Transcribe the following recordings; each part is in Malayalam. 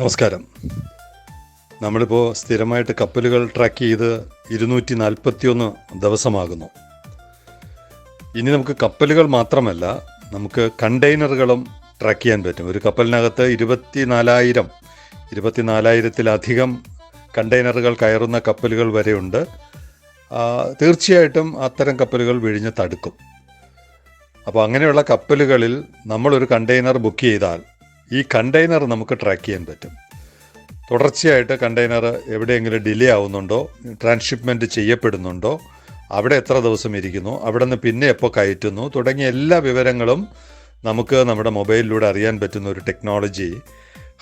നമസ്കാരം. നമ്മളിപ്പോൾ സ്ഥിരമായിട്ട് കപ്പലുകൾ ട്രാക്ക് ചെയ്ത് ഇരുന്നൂറ്റി നാൽപ്പത്തിയൊന്ന് ദിവസമാകുന്നു. ഇനി നമുക്ക് കപ്പലുകൾ മാത്രമല്ല നമുക്ക് കണ്ടെയ്നറുകളും ട്രാക്ക് ചെയ്യാൻ പറ്റും. ഒരു കപ്പലിനകത്ത് ഇരുപത്തി നാലായിരം ഇരുപത്തി നാലായിരത്തിലധികം കണ്ടെയ്നറുകൾ കയറുന്ന കപ്പലുകൾ വരെയുണ്ട്. തീർച്ചയായിട്ടും അത്തരം കപ്പലുകൾ വിഴിഞ്ഞ് തടുക്കും. അപ്പോൾ അങ്ങനെയുള്ള കപ്പലുകളിൽ നമ്മളൊരു കണ്ടെയ്നർ ബുക്ക് ചെയ്താൽ ഈ കണ്ടെയ്നർ നമുക്ക് ട്രാക്ക് ചെയ്യാൻ പറ്റും. തുടർച്ചയായിട്ട് കണ്ടെയ്നർ എവിടെയെങ്കിലും ഡിലേ ആവുന്നുണ്ടോ ട്രാൻസ്ഷിപ്മെന്റ് ചെയ്യപ്പെടുന്നുണ്ടോ അവിടെ എത്ര ദിവസം ഇരിക്കുന്നു അവിടെ നിന്ന് പിന്നെ എപ്പോൾ കയറ്റുന്നു തുടങ്ങിയ എല്ലാ വിവരങ്ങളും നമുക്ക് നമ്മുടെ മൊബൈലിലൂടെ അറിയാൻ പറ്റുന്ന ഒരു ടെക്നോളജി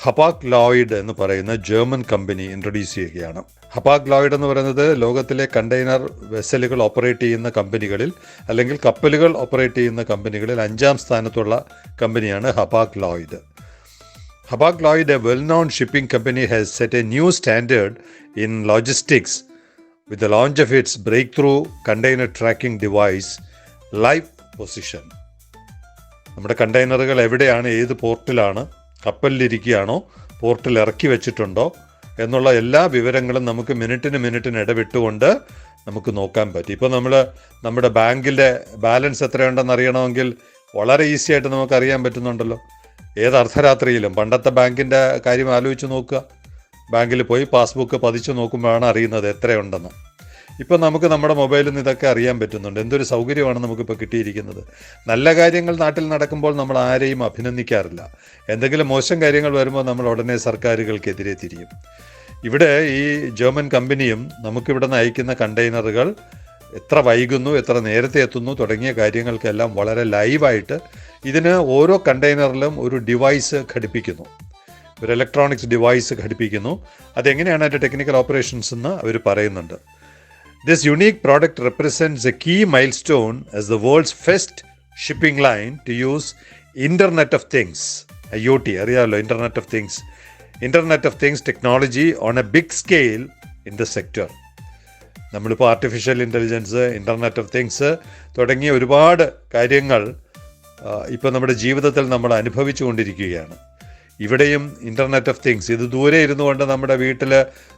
ഹപാക് ലോയിഡ് എന്ന് പറയുന്ന ജർമ്മൻ കമ്പനി ഇൻട്രൊഡ്യൂസ് ചെയ്യുകയാണ്. ഹപാക് ലോയിഡ് എന്ന് പറയുന്നത് ലോകത്തിലെ കണ്ടെയ്നർ വെസലുകൾ ഓപ്പറേറ്റ് ചെയ്യുന്ന കമ്പനികളിൽ അല്ലെങ്കിൽ കപ്പലുകൾ ഓപ്പറേറ്റ് ചെയ്യുന്ന കമ്പനികളിൽ അഞ്ചാം സ്ഥാനത്തുള്ള കമ്പനിയാണ് Hapag Lloyd Hapag Lloyd, a well known shipping company, has set a new standard in logistics with the launch of its breakthrough container tracking device, Live Position. നമ്മുടെ കണ്ടെയ്നറുകൾ എവിടെയാണ് ഏത് പോർട്ടിലാണ് കപ്പലിലിരിക്കുകയാണോ പോർട്ടിൽ ഇറക്കി വെച്ചിട്ടുണ്ടോ എന്നുള്ള എല്ലാ വിവരങ്ങളും നമുക്ക് മിനിറ്റിന് മിനിറ്റിന് ഇടവിട്ടുകൊണ്ട് നമുക്ക് നോക്കാൻ പറ്റും ഇപ്പോൾ നമ്മൾ നമ്മുടെ ബാങ്കിന്റെ ബാലൻസ് എത്രയുണ്ടെന്ന് അറിയണമെങ്കിൽ വളരെ ഈസി ആയിട്ട് നമുക്ക് അറിയാൻ പറ്റുന്നുണ്ടല്ലോ ഏത് അർദ്ധരാത്രിയിലും? പണ്ടത്തെ ബാങ്കിന്റെ കാര്യം ആലോചിച്ച് നോക്കുക. ബാങ്കിൽ പോയി പാസ്ബുക്ക് പതിച്ചു നോക്കുമ്പോഴാണ് അറിയുന്നത് എത്രയുണ്ടെന്ന്. ഇപ്പം നമുക്ക് നമ്മുടെ മൊബൈലിൽ നിന്ന് ഇതൊക്കെ അറിയാൻ പറ്റുന്നുണ്ട്. എന്തൊരു സൗകര്യമാണ് നമുക്കിപ്പോൾ കിട്ടിയിരിക്കുന്നത്? നല്ല കാര്യങ്ങൾ നാട്ടിൽ നടക്കുമ്പോൾ നമ്മൾ ആരെയും അഭിനന്ദിക്കാറില്ല. എന്തെങ്കിലും മോശം കാര്യങ്ങൾ വരുമ്പോൾ നമ്മൾ ഉടനെ സർക്കാരുകൾക്കെതിരെ തിരിയും. ഇവിടെ ഈ ജർമ്മൻ കമ്പനിയും നമുക്കിവിടെ നിന്ന് അയക്കുന്ന കണ്ടെയ്നറുകൾ എത്ര വൈകുന്നു എത്ര നേരത്തെ എത്തുന്നു തുടങ്ങിയ കാര്യങ്ങൾക്കെല്ലാം വളരെ ലൈവായിട്ട് ഇതിന് ഓരോ കണ്ടെയ്നറിലും ഒരു ഡിവൈസ് ഘടിപ്പിക്കുന്നു. ഒരു ഇലക്ട്രോണിക്സ് ഡിവൈസ് ഘടിപ്പിക്കുന്നു. അതെങ്ങനെയാണ് അതിന്റെ ടെക്നിക്കൽ ഓപ്പറേഷൻസ് എന്ന് അവർ പറയുന്നുണ്ട്. This unique product represents a key milestone as the world's first shipping line to use internet of things I U T അറിയാമല്ലോ internet of things internet of things technology on a big scale in the sector നമ്മളിപ്പോൾ artificial intelligence internet of things തുടങ്ങിയ ഒരുപാട് കാര്യങ്ങൾ ഇപ്പോൾ നമ്മുടെ ജീവിതത്തിൽ നമ്മൾ അനുഭവിച്ചു കൊണ്ടിരിക്കുകയാണ്. ഇവിടെയും ഇന്റർനെറ്റ് ഓഫ് തിങ്സ് ഇത് ദൂരെ ഇരുന്നു കൊണ്ട് നമ്മുടെ വീട്ടിൽ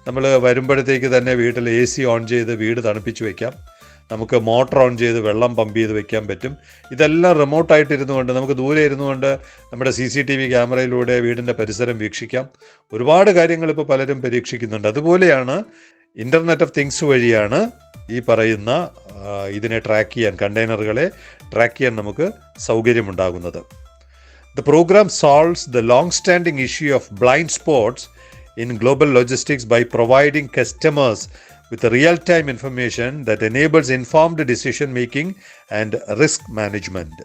നമ്മൾ വരുമ്പോഴത്തേക്ക് തന്നെ വീട്ടിൽ എ സി ഓൺ ചെയ്ത് വീട് തണുപ്പിച്ച് വയ്ക്കാം നമുക്ക് മോട്ടർ ഓൺ ചെയ്ത് വെള്ളം പമ്പ് ചെയ്ത് വെക്കാൻ പറ്റും. ഇതെല്ലാം റിമോട്ടായിട്ട് ഇരുന്നു കൊണ്ട് നമുക്ക് ദൂരെ ഇരുന്നു കൊണ്ട് നമ്മുടെ സി സി ടി വി ക്യാമറയിലൂടെ വീടിന്റെ പരിസരം വീക്ഷിക്കാം. ഒരുപാട് കാര്യങ്ങൾ ഇപ്പോൾ പലരും പരീക്ഷിക്കുന്നുണ്ട്. അതുപോലെയാണ് ഇന്റർനെറ്റ് ഓഫ് തിങ്സ് വഴിയാണ് ഈ പറയുന്ന ഇതിനെ ട്രാക്ക് ചെയ്യാൻ കണ്ടെയ്നറുകളെ ട്രാക്ക് ചെയ്യാൻ നമുക്ക് സൗകര്യമുണ്ടാകുന്നത്. The program solves the long standing issue of blind spots in global logistics by providing customers with real time information that enables informed decision making and risk management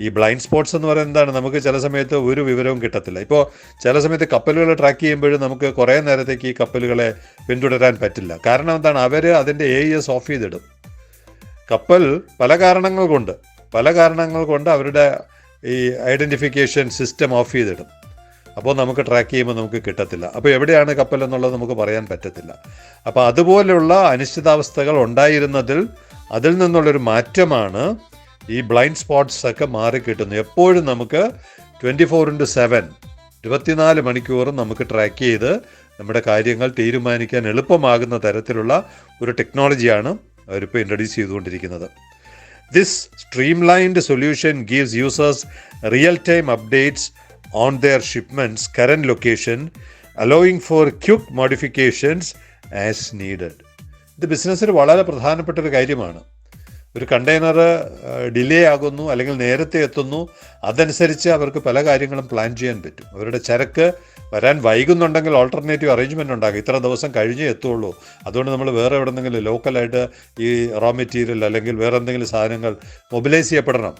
ഈ ബ്ലൈൻഡ് സ്പോട്ട്സ് എന്ന് പറയുന്നത് എന്താണ്? നമുക്ക് ചില സമയത്ത് ഒരു വിവരവും കിട്ടത്തില്ല. ഇപ്പോൾ ചില സമയത്ത് കപ്പലുകൾ ട്രാക്ക് ചെയ്യുമ്പോഴും നമുക്ക് കുറേ നേരത്തേക്ക് ഈ കപ്പലുകളെ പിന്തുടരാൻ പറ്റില്ല. കാരണം എന്താണ്? അവർ അതിന്റെ എ എസ് ഓഫ് ചെയ്തിടും. കപ്പൽ പല കാരണങ്ങൾ കൊണ്ട് പല കാരണങ്ങൾ കൊണ്ട് അവരുടെ ഈ ഐഡന്റിഫിക്കേഷൻ സിസ്റ്റം ഓഫ് ചെയ്തിടും. അപ്പോൾ നമുക്ക് ട്രാക്ക് ചെയ്യുമ്പോൾ നമുക്ക് കിട്ടത്തില്ല. അപ്പോൾ എവിടെയാണ് കപ്പൽ എന്നുള്ളത് നമുക്ക് പറയാൻ പറ്റത്തില്ല. അപ്പോൾ അതുപോലെയുള്ള അനിശ്ചിതാവസ്ഥകൾ ഉണ്ടായിരുന്നതിൽ അതിൽ നിന്നുള്ളൊരു മാറ്റമാണ് ഈ ബ്ലൈൻഡ് സ്പോട്ട്സ് ഒക്കെ മാറി കിട്ടുന്നത് എപ്പോഴും നമുക്ക് ട്വന്റി ഫോർ ഇന്റു സെവൻ ഇരുപത്തിനാല് മണിക്കൂറും നമുക്ക് ട്രാക്ക് ചെയ്ത് നമ്മുടെ കാര്യങ്ങൾ തീരുമാനിക്കാൻ എളുപ്പമാകുന്ന തരത്തിലുള്ള ഒരു ടെക്നോളജിയാണ് അവരിപ്പോൾ ഇൻട്രൊഡ്യൂസ് ചെയ്തുകൊണ്ടിരിക്കുന്നത്. This streamlined solution gives users real time updates on their shipments current location allowing for quick modifications as needed ഇത് ബിസിനസ്സിന് വളരെ പ്രധാനപ്പെട്ട ഒരു കാര്യമാണ്. ഒരു കണ്ടെയ്നർ ഡിലേ ആകുന്നു അല്ലെങ്കിൽ നേരത്തെ എത്തുന്നു അതനുസരിച്ച് അവർക്ക് പല കാര്യങ്ങളും പ്ലാൻ ചെയ്യാൻ പറ്റും. അവരുടെ ചരക്ക് വരാൻ വൈകുന്നുണ്ടെങ്കിൽ ഓൾട്ടർനേറ്റീവ് അറേഞ്ച്മെന്റ് ഉണ്ടാകും. ഇത്ര ദിവസം കഴിഞ്ഞേ എത്തുള്ളൂ. അതുകൊണ്ട് നമ്മൾ വേറെ എവിടെ നിന്നെങ്കിലും ലോക്കലായിട്ട് ഈ റോ മെറ്റീരിയൽ അല്ലെങ്കിൽ വേറെ എന്തെങ്കിലും സാധനങ്ങൾ മൊബിലൈസ് ചെയ്യപ്പെടണം.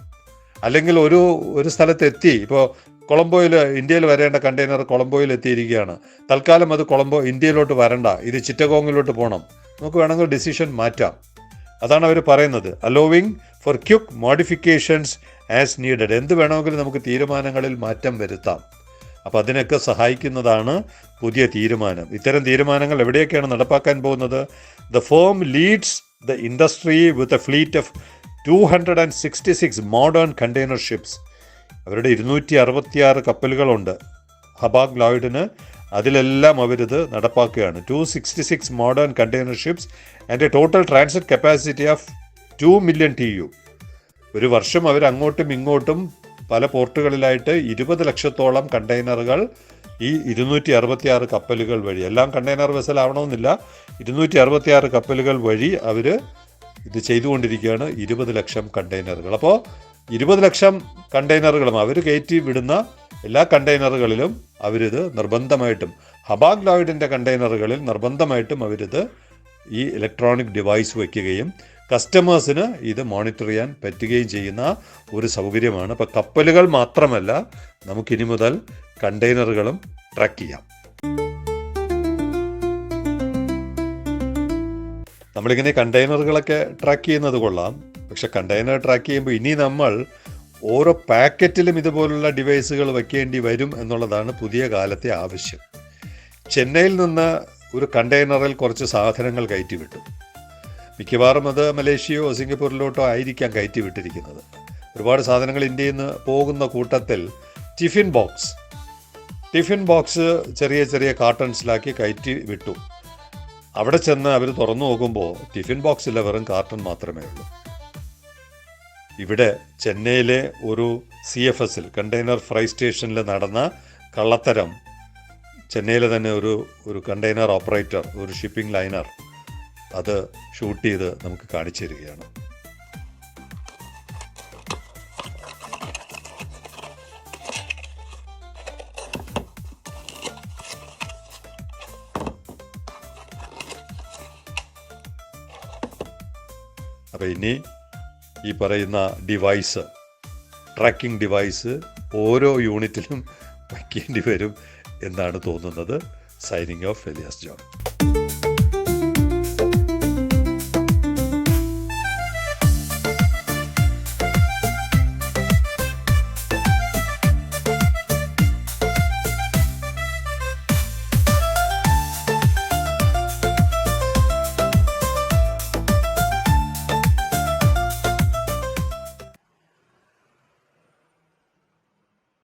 അല്ലെങ്കിൽ ഒരു ഒരു സ്ഥലത്തെത്തി. ഇപ്പോൾ കൊളംബോയിൽ ഇന്ത്യയിൽ വരേണ്ട കണ്ടെയ്നർ കൊളംബോയിൽ എത്തിയിരിക്കുകയാണ്. തൽക്കാലം അത് കൊളംബോ ഇന്ത്യയിലോട്ട് വരണ്ട. ഇത് ചിറ്റഗോങ്ങിലോട്ട് പോകണം നമുക്ക് വേണമെങ്കിൽ ഡിസിഷൻ മാറ്റാം. അതാണ് അവർ പറയുന്നത്. Allowing for quick modifications as needed എന്ത് വേണമെങ്കിലും നമുക്ക് തീരുമാനങ്ങളിൽ മാറ്റം വരുത്താം. അപ്പോൾ അതിനൊക്കെ സഹായിക്കുന്നതാണ് പുതിയ തീരുമാനം. ഇത്തരം തീരുമാനങ്ങൾ എവിടെയൊക്കെയാണ് നടപ്പാക്കാൻ പോകുന്നത്? The firm leads the industry with a fleet of two hundred and sixty six modern container ships അവരുടെ ഇരുന്നൂറ്റി അറുപത്തിയാറ് കപ്പലുകളുണ്ട്. ഹബാഗ് ലോയിഡിന് അതിലെല്ലാം അവരിത് നടപ്പാക്കുകയാണ്. Two sixty six modern container ships and a total transit capacity of two million T U ഒരു വർഷം അവർ അങ്ങോട്ടും ഇങ്ങോട്ടും പല പോർട്ടുകളിലായിട്ട് ഇരുപത് ലക്ഷത്തോളം കണ്ടെയ്നറുകൾ ഈ ഇരുന്നൂറ്റി അറുപത്തിയാറ് കപ്പലുകൾ വഴി. എല്ലാം കണ്ടെയ്നർ വെസൽ ആവണമെന്നില്ല. ഇരുന്നൂറ്റി അറുപത്തിയാറ് കപ്പലുകൾ വഴി അവർ ഇത് ചെയ്തുകൊണ്ടിരിക്കുകയാണ് ഇരുപത് ലക്ഷം കണ്ടെയ്നറുകൾ. അപ്പോൾ ഇരുപത് ലക്ഷം കണ്ടെയ്നറുകളും അവർ കയറ്റി വിടുന്ന എല്ലാ കണ്ടെയ്നറുകളിലും അവരിത് നിർബന്ധമായിട്ടും ഹബാഗ് ലോയിഡിന്റെ കണ്ടെയ്നറുകളിൽ നിർബന്ധമായിട്ടും അവരിത് ഈ ഇലക്ട്രോണിക് ഡിവൈസ് വയ്ക്കുകയും കസ്റ്റമേഴ്സിന് ഇത് മോണിറ്റർ ചെയ്യാൻ പറ്റുകയും ചെയ്യുന്ന ഒരു സൗകര്യമാണ്. അപ്പോൾ കപ്പലുകൾ മാത്രമല്ല നമുക്കിനി മുതൽ കണ്ടെയ്നറുകളും ട്രാക്ക് ചെയ്യാം. നമ്മളിങ്ങനെ കണ്ടെയ്നറുകളൊക്കെ ട്രാക്ക് ചെയ്യുന്നത് കൊള്ളാം. പക്ഷെ കണ്ടെയ്നർ ട്രാക്ക് ചെയ്യുമ്പോൾ ഇനി നമ്മൾ ഓരോ പാക്കറ്റിലും ഇതുപോലുള്ള ഡിവൈസുകൾ വയ്ക്കേണ്ടി വരും എന്നുള്ളതാണ് പുതിയ കാലത്തെ ആവശ്യം. ചെന്നൈയിൽ നിന്ന് ഒരു കണ്ടെയ്നറിൽ കുറച്ച് സാധനങ്ങൾ കയറ്റി വിട്ടു മിക്കവാറും അത് മലേഷ്യയോ സിംഗപ്പൂരിലോട്ടോ ആയിരിക്കാം കയറ്റി വിട്ടിരിക്കുന്നത് ഒരുപാട് സാധനങ്ങൾ ഇന്ത്യയിൽ നിന്ന് പോകുന്ന കൂട്ടത്തിൽ ടിഫിൻ ബോക്സ്. ടിഫിൻ ബോക്സ് ചെറിയ ചെറിയ കാർട്ടൺസിലാക്കി കയറ്റി വിട്ടു അവിടെ ചെന്ന് അവർ തുറന്നു നോക്കുമ്പോൾ ടിഫിൻ ബോക്സിലെ വെറും കാർട്ടൺ മാത്രമേ ഉള്ളൂ. ഇവിടെ ചെന്നൈയിലെ ഒരു സി എഫ് എസിൽ കണ്ടെയ്നർ ഫ്രൈ സ്റ്റേഷനിൽ നടന്ന കള്ളത്തരം ചെന്നൈയിലെ തന്നെ ഒരു ഒരു കണ്ടെയ്നർ ഓപ്പറേറ്റർ ഒരു ഷിപ്പിംഗ് ലൈനർ അത് ഷൂട്ട് ചെയ്ത് നമുക്ക് കാണിച്ചു തരികയാണ്. അപ്പോൾ ഇനി ഈ പറയുന്ന ഡിവൈസ് ട്രാക്കിംഗ് ഡിവൈസ് ഓരോ യൂണിറ്റിലും വയ്ക്കേണ്ടി വരും എന്നാണ് തോന്നുന്നത്. Signing off Elias John